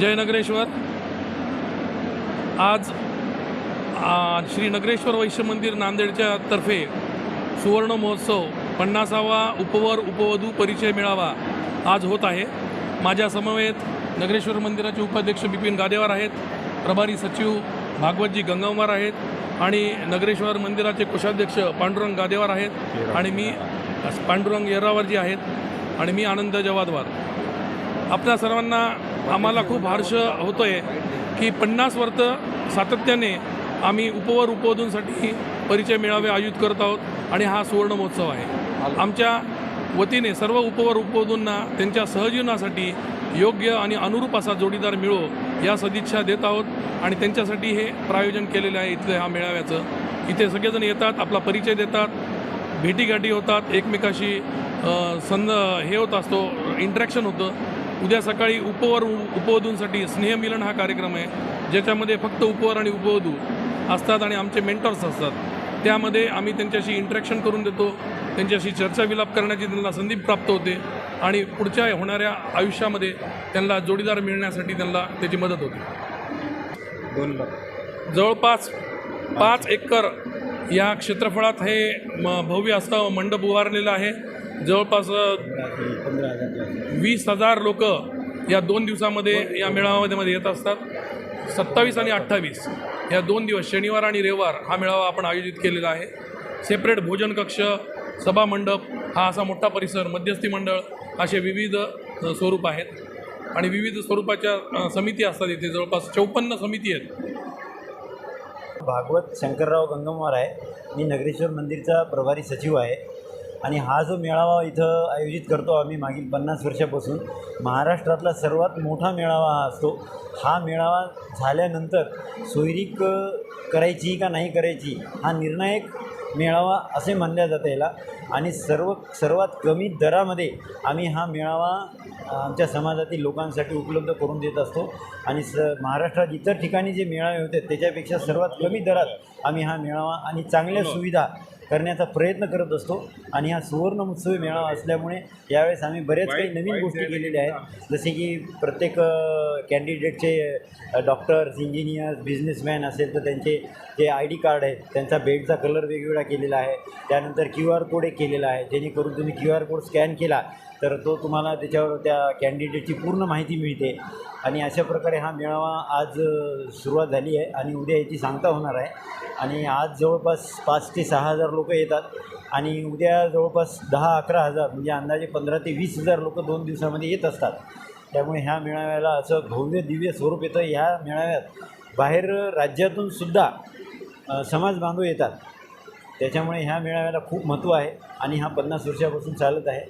जय नगरेश्वर आज श्री नगरेश्वर वैश्य मंदिर नांदेडच्या तर्फे सुवर्ण महोत्सव पन्नासावा उपवर उपवधू परिचय मेळावा आज होत आहे. माझ्या समवेत नगरेश्वर मंदिराचे उपाध्यक्ष बिपिन गादेवार आहेत प्रभारी सचिव भागवतजी गंगावार आहेत आणि नगरेश्वर मंदिराचे कोषाध्यक्ष पांडुरंग गादेवार आहेत आणि मी पांडुरंग येरावरजी आहेत आणि मी आनंद जवादवार. आपल्या सर्वांना आम्हाला खूप हर्ष होतो आहे की पन्नास वर्त सातत्याने आम्ही उपवर उपवधूंसाठी परिचय मेळावे आयोजित करत आहोत आणि हा सुवर्ण महोत्सव आहे. आमच्या वतीने सर्व उपवर उपवधूंना त्यांच्या सहजीवनासाठी योग्य आणि अनुरूप असा जोडीदार मिळो या सदिच्छा देत आहोत आणि त्यांच्यासाठी हे प्रायोजन केलेलं आहे इथलं ह्या मेळाव्याचं. इथे सगळेजण येतात आपला परिचय देतात भेटीगाठी होतात एकमेकाशी संद हे होत असतो इंटरॅक्शन होतं. उद्या सकाळी उपवर उपवधूंसाठी स्नेहमिलन हा कार्यक्रम आहे ज्याच्यामध्ये फक्त उपवर आणि उपवधू असतात आणि आमचे मेंटर्स असतात. त्यामध्ये आम्ही त्यांच्याशी इंटरॅक्शन करून देतो त्यांच्याशी चर्चा विलाप करण्याची त्यांना संधी प्राप्त होते आणि पुढच्या होणाऱ्या आयुष्यामध्ये त्यांना जोडीदार मिळण्यासाठी त्यांना त्याची मदत होते. दोन जवळपास पाच एकर या क्षेत्रफळात हे म भव्य असं मंडप उभारलेलं आहे. जवळपास वीस हजार लोक या दोन दिवसामध्ये या मेळाव्यामध्ये येत असतात. सत्तावीस आणि अठ्ठावीस या दोन दिवस शनिवार आणि रविवार हा मेळावा आपण आयोजित केलेला आहे. सेपरेट भोजन कक्ष सभा मंडप हा असा मोठा परिसर मध्यस्थी मंडळ असे विविध स्वरूप आहेत. आणि विविध स्वरूपाच्या समिती असतात इथे जवळपास चौपन्न समिती आहेत. भागवत शंकरराव गंगमवार आहे. मी नगरेश्वर मंदिरचा प्रभारी सचिव आहे. आणि हा जो मेळावा इथं आयोजित करतो आम्ही मागील पन्नास वर्षापासून महाराष्ट्रातला सर्वात मोठा मेळावा हा असतो. हा मेळावा झाल्यानंतर सोयरीक करायची का नाही करायची हा निर्णायक मेळावा असे मानल्या जाते याला. आणि सर्व सर्वात कमी दरामध्ये आम्ही हा मेळावा आमच्या समाजातील लोकांसाठी उपलब्ध करून देत असतो. आणि स महाराष्ट्रात इतर ठिकाणी जे मेळावे होते त्याच्यापेक्षा सर्वात कमी दरात आम्ही हा मेळावा आणि चांगल्या सुविधा करण्याचा प्रयत्न करत असतो आणि हा सुवर्ण उत्सवी मेळावा असल्यामुळे यावेळेस आम्ही बऱ्याच काही नवीन गोष्टी केलेल्या आहेत. जसे की प्रत्येक कॅन्डिडेटचे डॉक्टर्स इंजिनियर्स बिझनेसमॅन असेल तर त्यांचे जे आय डी कार्ड आहेत त्यांचा बेडचा कलर वेगवेगळा केलेला आहे. त्यानंतर क्यू आर कोड एक केलेला आहे. जेणेकरून तुम्ही क्यू आर कोड स्कॅन केला तर तो तुम्हाला त्याच्यावर त्या कॅन्डिडेटची पूर्ण माहिती मिळते. आणि अशा प्रकारे हा मेळावा आज सुरुवात झाली आहे आणि उद्या याची सांगता होणार आहे. आणि आज जवळपास पाच ते सहा हजार लोक येतात. आणि उद्या जवळपास दहा अकरा हजार म्हणजे अंदाजे पंधरा ते वीस हजार लोक दोन दिवसामध्ये येत असतात. त्यामुळे ह्या मेळाव्याला असं भव्य दिव्य स्वरूप येतं. ह्या मेळाव्यात बाहेर राज्यातून सुद्धा समाज बांधव येतात. त्याच्यामुळे ह्या मेळाव्याला खूप महत्त्व आहे आणि हा पन्नास वर्षापासून चालत आहे.